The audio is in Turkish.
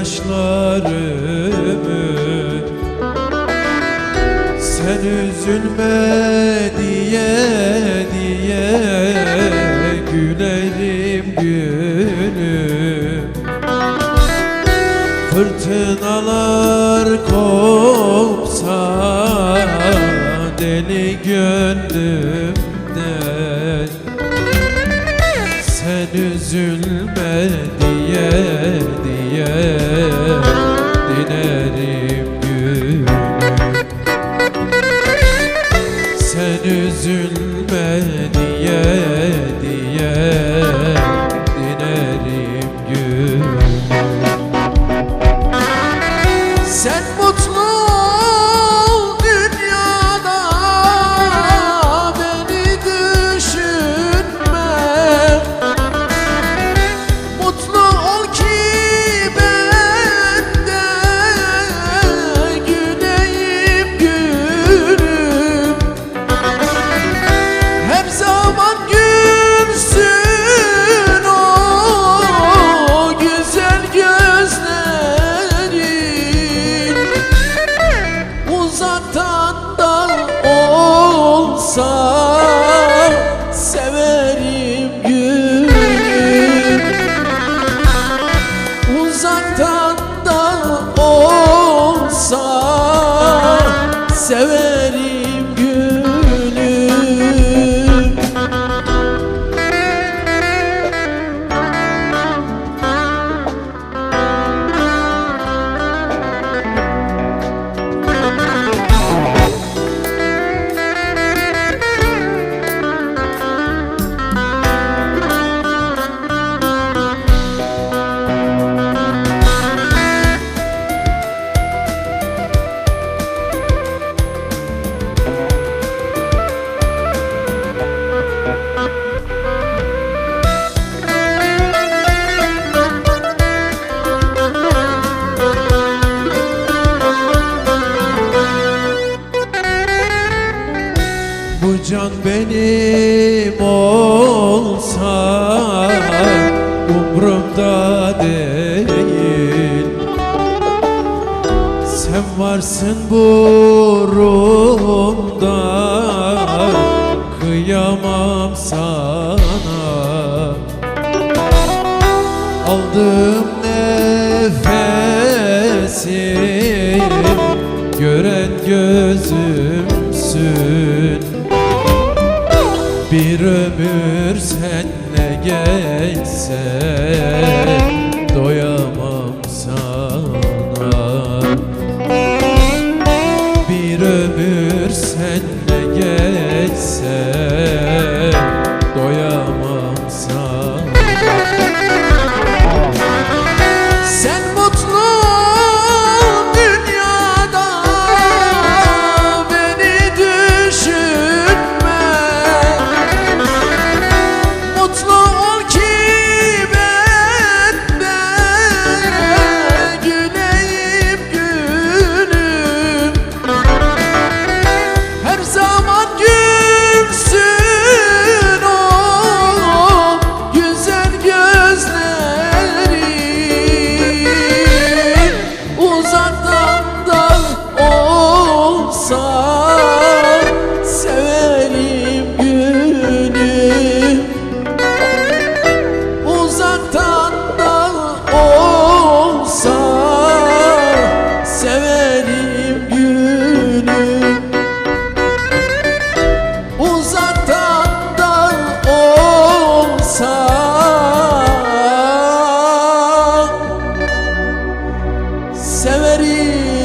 gözyaşlarımı Sen üzülme diye diye gülerim gülüm Fırtınalar kopsa deli gönlümden. Sen üzülme diye diye sen mutlu Uzaktan da olsa severim gülüm Uzaktan da olsa severim benim olsa umrumda değil. Sen varsın burumda kıyamam sana. Aldığım nefesi gören gözümsün Bir ömür senle geçse doyamam sana. Bir ömür senle geçse Uzaktan severim